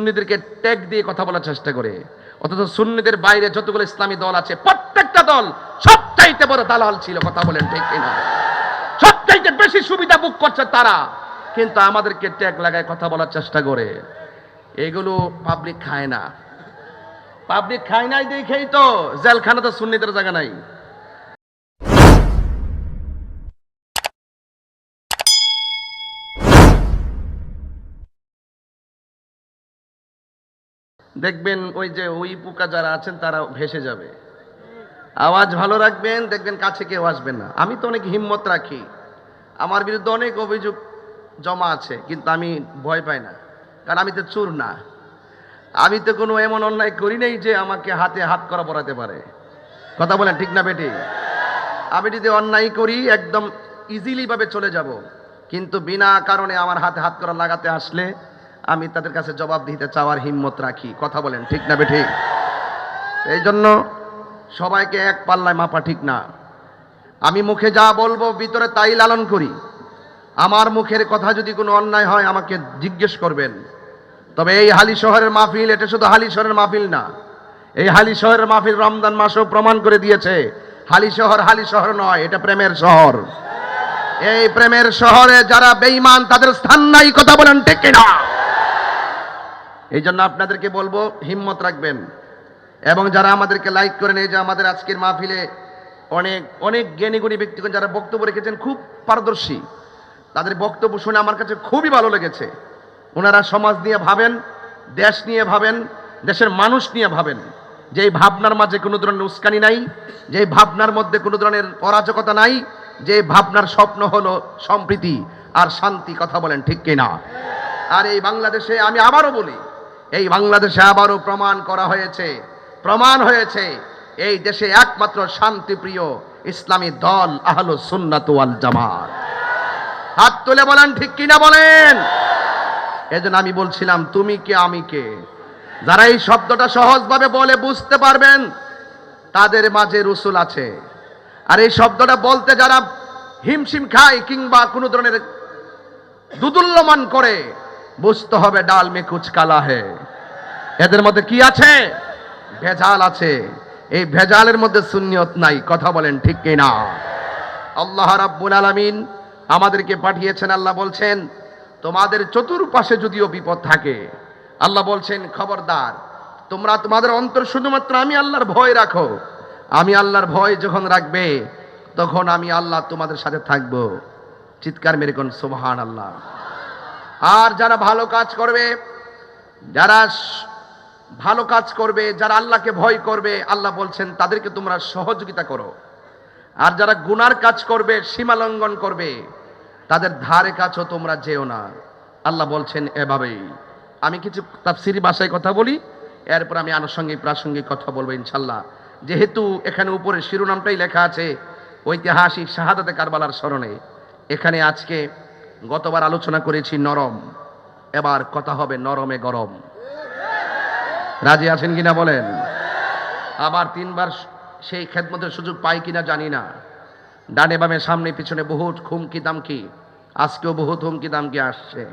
সুন্নিদেরকে tag দিয়ে কথা বলার চেষ্টা করে। অথচ সুন্নিদের বাইরে যতগুলো ইসলামী দল আছে, প্রত্যেকটা দল সবচাইতে বড় দালাল ছিল, কথা বলেন ঠিক কিনা? সবচাইতে বেশি সুবিধা বুক করছে তারা। কিন্তু আমাদেরকে ট্যাগ লাগায় কথা বলার চেষ্টা করে। এগুলো পাবলিক খায় না। পাবলিক খায় নাই দেখেই তো। জেলখানা তো সুন্নিদের জায়গা নাই। দেখবেন ওই যে ওই পোকা যারা আছেন, তারা ভেসে যাবে। আওয়াজ ভালো রাখবেন, দেখবেন কাছে কেউ আসবে না। আমি তো অনেক হিম্মত রাখি। আমার বিরুদ্ধে অনেক অভিযোগ জমা আছে, কিন্তু আমি ভয় পাই না। কারণ আমি তো চুর না। আমি তো কোনো এমন অন্যায় করি নাই যে আমাকে হাতে হাত করা পড়াতে পারে। কথা বলেন ঠিক না বেটি? আমি যদি অন্যায় করি, একদম ইজিলি ভাবে চলে যাব। কিন্তু বিনা কারণে আমার হাতে হাত করা লাগাতে আসলে আমি তাদের কাছে জবাব দিতে চাওয়ার হিম্মত রাখি। কথা বলেন, ঠিক না বেঠি? এই জন্য সবাইকে এক পাল্লায় মাপা ঠিক না। আমি মুখে যা বলব, ভিতরে তাই লালন করি। আমার মুখের কথা যদি কোনো অন্যায় হয়, আমাকে জিজ্ঞেস করবেন। তবে এই হালি শহরের মাহফিল, এটা শুধু হালি শহরের মাহফিল না। এই হালি শহরের মাহফিল রমজান মাসও প্রমাণ করে দিয়েছে, হালি শহর হালি শহর নয়, এটা প্রেমের শহর। এই প্রেমের শহরে যারা বেঈমান, তাদের স্থান নাই, কথা বলেন ঠিক কিনা? এই জন্য আপনাদেরকে বলব, হিম্মত রাখবেন। এবং যারা আমাদেরকে লাইক করেন, এই যে আমাদের আজকের মাহফিলে অনেক অনেক জ্ঞানীগুণী ব্যক্তিগণ যারা বক্তব্য রেখেছেন, খুব পারদর্শী। তাদের বক্তব্য শুনে আমার কাছে খুবই ভালো লেগেছে। ওনারা সমাজ নিয়ে ভাবেন, দেশ নিয়ে ভাবেন, দেশের মানুষ নিয়ে ভাবেন। যে ভাবনার মাঝে কোনো ধরনের উস্কানি নাই যে ভাবনার মধ্যে কোনো ধরনের অরাজকতা নাই যে ভাবনার স্বপ্ন হলো সম্প্রীতি আর শান্তি, কথা বলেন ঠিক কিনা? আর এই বাংলাদেশে আমি আবারও বলি এই বাংলাদেশে আবারও প্রমাণ করা হয়েছে, প্রমাণ হয়েছে, এই দেশে একমাত্র শান্তিপ্রিয় ইসলামী দল আহলো সুন্নাত জামাত। হাত তুলে বলেন, ঠিক কিনা বলেন? এজন্য আমি বলছিলাম, তুমি কে, আমি কে? যারা এই শব্দটা সহজভাবে বলে বুঝতে পারবেন, তাদের মাঝে রসুল আছে। আর এই শব্দটা বলতে যারা হিমশিম খায় কিংবা কোনো ধরনের দুদুল্যমান করে বুঝতে হবে ডাল মে কুচ কালা হে। এদের মধ্যে কি আছে? ভেজাল আছে। এই ভেজালের মধ্যে শূন্যত নাই, কথা বলেন ঠিক কিনা আল্লাহ রাব্বুল আলামিন আমাদেরকে পাঠিয়েছেন, আল্লাহ বলছেন, তোমাদের চতুর্পাশে যদিও বিপদ থাকে, আল্লাহ বলছেন, খবরদার, তোমরা তোমাদের অন্তর শুধুমাত্র আমি আল্লাহর ভয় রাখো। আমি আল্লাহর ভয় যখন রাখবে, তখন আমি আল্লাহ তোমাদের সাথে থাকব। চিৎকার মেরে কোন সুবহান আল্লাহ আর যারা ভালো কাজ করবে, যারা ভালো কাজ করবে, যারা আল্লাহকে ভয় করবে, আল্লাহ বলছেন, তাদেরকে তোমরা সহযোগিতা করো। আর যারা গুনার কাজ করবে, সীমা লঙ্ঘন করবে, তাদের ধারে কাছেও তোমরা যেও না। আল্লাহ বলছেন, এভাবেই। আমি কিছু তাফসিরি ভাষায় কথা বলি, এরপর আমি আনুষঙ্গিক প্রাসঙ্গিক কথা বলব ইনশাল্লাহ যেহেতু এখানে উপরে শিরোনামটাই লেখা আছে, ঐতিহাসিক শাহাদাতে কারবালার স্মরণে। এখানে আজকে গতবার আলোচনা করেছি নরম। এবার কথা হবে নরমে গরম। রাজি আছেন কিনা বলেন? আবার তিনবার সেই খেদমতের সুযোগ পাই কিনা জানি না। ডানে বামে সামনে পিছনে বহুত হুমকি দামকি। আজকেও বহুত হুমকি দামকি আসছে।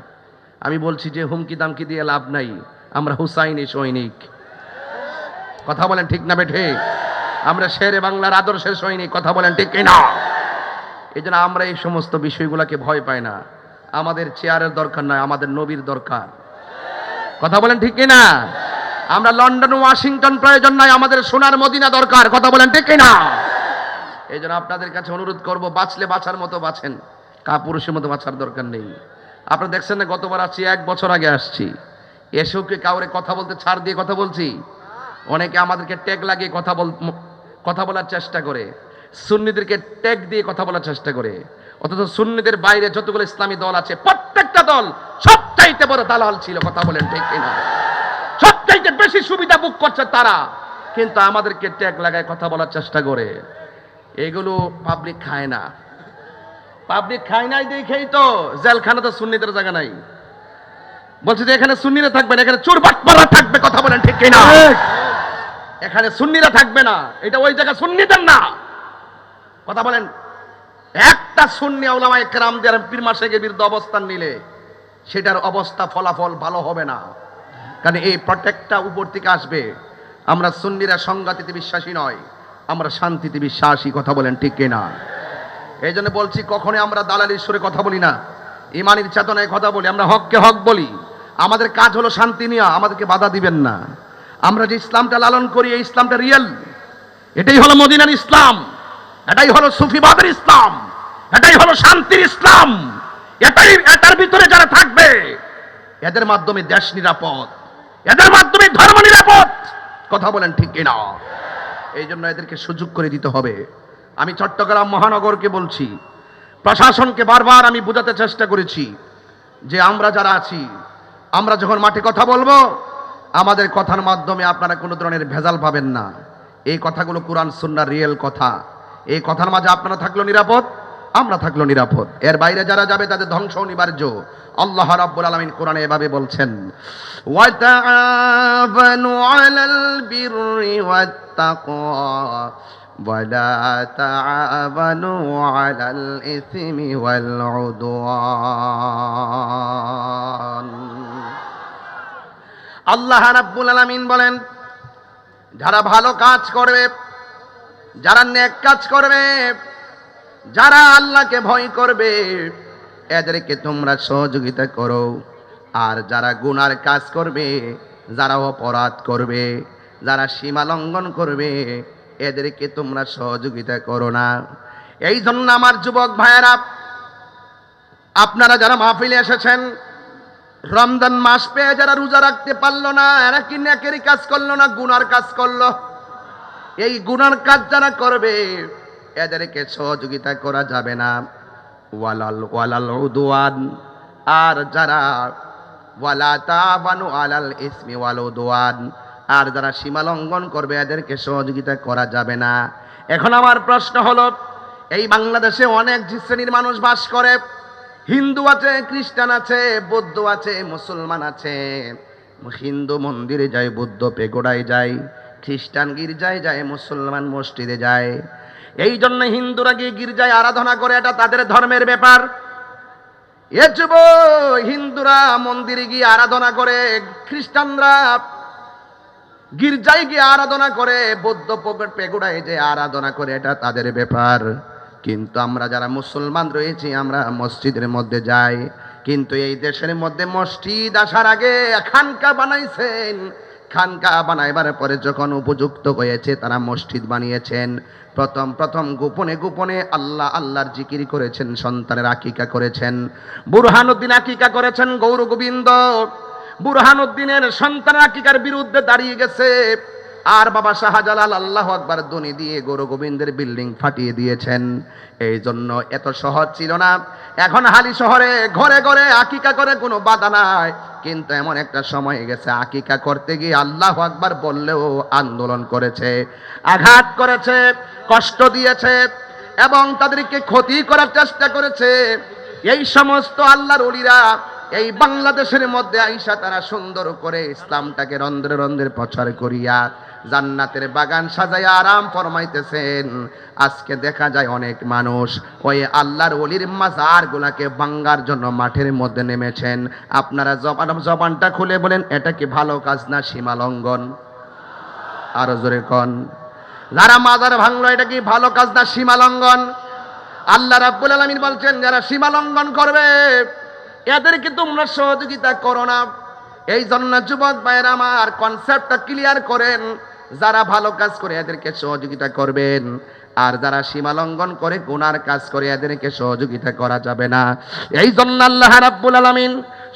আমি বলছি যে হুমকি দামকি দিয়ে লাভ নাই। আমরা হুসাইনি সৈনিক। কথা বলেন ঠিক না বেঠে আমরা শেরে বাংলার আদর্শের সৈনিক। কথা বলেন ঠিক কিনা? এই আমরা এই সমস্ত বিষয়গুলোকে ভয় পাই না। আমাদের চেয়ারের দরকার নয়, আমাদের নবীর দরকার। কথা বলেন ঠিক না আমরা লন্ডন, ওয়াশিংটন প্রয়োজন নয়, আমাদের সোনার মদিনা দরকার। কথা বলেন ঠিক না এই জন্য আপনাদের কাছে অনুরোধ করব, বাঁচলে বাঁচার মতো বাঁচেন, কাপুরুষের মতো বাঁচার দরকার নেই। আপনারা দেখছেন না, গতবার আসছি, এক বছর আগে আসছি। এসেও কি কাউরে কথা বলতে ছাড় দিয়ে কথা বলছি? অনেকে আমাদেরকে ট্যাগ লাগিয়ে কথা বল কথা বলার চেষ্টা করে। সুন্নিদেরকে ট্যাগ দিয়ে কথা বলার চেষ্টা করে। অথচ সুন্নিদের বাইরে যতগুলো ইসলামী দল আছে প্রত্যেকটা দল সবচাইতে বড় দালাল ছিল কথা বলেন ঠিক কিনা? সবচাইতে বেশি সুবিধা বুক করছে তারা। কিন্তু আমাদেরকে ট্যাগ লাগায় কথা বলার চেষ্টা করে। এগুলো পাবলিক খায় না। পাবলিক খায় নাই দেখেই তো জেলখানা তো সুন্নিদের জায়গা নাই। বলছে যে এখানে সুন্নিরা থাকবে না এখানে চোর বাটপাড়া থাকবে কথা বলেন ঠিক কিনা? এখানে সুন্নিরা থাকবে না এটা ওই জায়গা সুন্নিদের না। কথা বলেন। একটা সুন্নি ওলামা একরামদের পীর মাসেকের বিরুদ্ধে অবস্থান নিলে সেটার অবস্থা, ফলাফল ভালো হবে না। কারণ এই প্রত্যেকটা উপর থেকে আসবে। আমরা সুন্নিরা সংঘাতিতে বিশ্বাসী নয়, আমরা শান্তিতে বিশ্বাসী, কথা বলেন ঠিক কিনা? এই জন্য বলছি, কখনোই আমরা দালালির সুরে কথা বলি না। ইমানের চেতনায় কথা বলি, আমরা হককে হক বলি। আমাদের কাজ হলো শান্তি নিয়ে, আমাদেরকে বাধা দিবেন না। আমরা যে ইসলামটা লালন করি, এই ইসলামটা রিয়েল এটাই হলো মদিনার ইসলাম। এটাই হলো সুফিবাদের ইসলাম, এটাই হলো শান্তির ইসলাম, এটাই, এটার ভিতরে যারা থাকবে, এদের মাধ্যমে দেশ নিরাপদ, এদের মাধ্যমে ধর্ম নিরাপদ। কথা বলেন ঠিক কিনা? এই জন্য এদেরকে সুযোগ করে দিতে হবে। আমি চট্টগ্রাম মহানগরকে বলছি, প্রশাসনকে বারবার আমি বোঝাতে চেষ্টা করেছি যে আমরা যারা আছি, আমরা যখন মাঠে কথা বলব, আমাদের কথার মাধ্যমে আপনারা কোনো ধরনের ভেজাল পাবেন না। এই কথাগুলো কোরআন সুন্নার রিয়েল কথা। এই কথার মাঝে আপনারা থাকলো নিরাপদ আমরা থাকলো নিরাপদ এর বাইরে যারা যাবে তাদের ধ্বংস অনিবার্য আল্লাহ রাব্বুল আলামিন কোরআনে এভাবে বলছেন ওয়াতাআবানু আলাল বিররি ওয়াত্তাকওয়া ولا تعاونوا على الإثم والعدوان আল্লাহ রাব্বুল আলামিন বলেন যারা ভালো কাজ করবে যারা নেক কাজ করবে, যারা আল্লাহকে ভয় করবে, এদেরকে তোমরা সহযোগিতা করো। আর যারা গুনার কাজ করবে, যারা অপরাধ করবে, যারা সীমা লঙ্ঘন করবে, এদেরকে তোমরা সহযোগিতা করো না। এই জন্য আমার যুবক ভাইয়েরা, আপনারা যারা মাহফিলে এসেছেন, রমজান মাস পেয়ে যারা রোজা রাখতে পারল না, এরা কি নেকেরই কাজ করল না গুনার কাজ করল? এই গুনার কাজ যারা করবে, এদেরকে সহযোগিতা করা যাবে না। ওয়ালাল ওয়ালাল উদওয়ান। আর যারা, ওয়ালা তাবানু আলাল ইসমি ওয়াল উদওয়ান। আর যারা সীমা লঙ্ঘন করবে, এদেরকে সহযোগিতা করা যাবে না। এখন আমার প্রশ্ন হলো, এই বাংলাদেশে অনেক শ্রেণির মানুষ বাস করে। হিন্দু আছে, খ্রিস্টান আছে, বৌদ্ধ আছে, মুসলমান আছে। হিন্দু মন্দিরে যায়, বৌদ্ধ পেগোড়ায় যায়। খ্রিস্টান গির্জায় যায়, মুসলমান মসজিদে যায়। এই জন্য হিন্দুরা গিয়ে গির্জায় আরাধনা করে, এটা তাদের ধর্মের ব্যাপার। এ যুব হিন্দুরা মন্দিরে গিয়ে আরাধনা করে, খ্রিস্টানরা গির্জায় গিয়ে আরাধনা করে, বৌদ্ধ পগ- পেগুড়ায় যে আরাধনা করে, এটা তাদের ব্যাপার। কিন্তু আমরা যারা মুসলমান রয়েছি, আমরা মসজিদের মধ্যে যাই। কিন্তু এই দেশের মধ্যে মসজিদ আসার আগে খানকা বানাইছেন খানকা বানাইবার পরে যখন উপযুক্ত হয়েছে, তারা মসজিদ বানিয়েছেন। প্রথম প্রথম গোপনে গোপনে আল্লাহ, আল্লাহর জিকির করেছেন, সন্তানের আকিকা করেছেন। বুরহানুদ্দিন আকিকা করেছেন, গৌর গোবিন্দ। বুরহানুদ্দিনের সন্তান আকিকার বিরুদ্ধে দাঁড়িয়ে গেছে। আর বাবা শাহজালাল আল্লাহ আকবার ধ্বনি দিয়ে গৌর গোবিন্দের বিল্ডিং ফাটিয়ে দিয়েছেন। এই জন্য এত সহজ ছিল না। এখন হালি শহরে ঘরে ঘরে আকিকা করে কোনো বাধা নাই। কিন্তু এমন একটা সময় গেছে আকিকা করতে গিয়ে আল্লাহ আকবার বললেও আন্দোলন করেছে, আঘাত করেছে, কষ্ট দিয়েছে এবং তাদেরকে ক্ষতি করার চেষ্টা করেছে। এই সমস্ত আল্লাহর অলিরা এই বাংলাদেশের মধ্যে আইসা তারা সুন্দর করে ইসলামটাকে রন্ধ্রে রন্ধ্রে প্রচার করিয়া জান্নাতের বাগান সাজাইয়া আরাম ফরমাইতেছেন। আজকে দেখা যায় অনেক মানুষ ওই আল্লাহর অলির মাজার গুলাকে বাঙ্গার জন্য মাঠের মধ্যে নেমেছেন। আপনারা জবান, জবানটা খুলে বলেন, এটা কি ভালো কাজ না সীমা লঙ্ঘন আরও জোরে কন, যারা মাজার ভাঙলো, এটা কি ভালো কাজ না সীমা লঙ্ঘন আল্লাহ রাব্বুল আলামিন বলছেন, যারা সীমা লঙ্ঘন করবে, এদেরকে তোমরা সহযোগিতা করো না। এই জন্য যুবক ভাইয়ের, আমার কনসেপ্টটা ক্লিয়ার করেন। যারা ভালো কাজ করে এদেরকে সহযোগিতা করবেন। আর যারা সীমা লঙ্ঘন করে গুনার কাজ করে এদেরকে সহযোগিতা করা যাবে না। এই জন্য আল্লাহ রাব্বুল আলামিন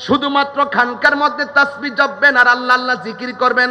শুধুমাত্র খানকার মধ্যে তাসবি জপবেন আর আল্লাহ আল্লাহ জিকির করবেন।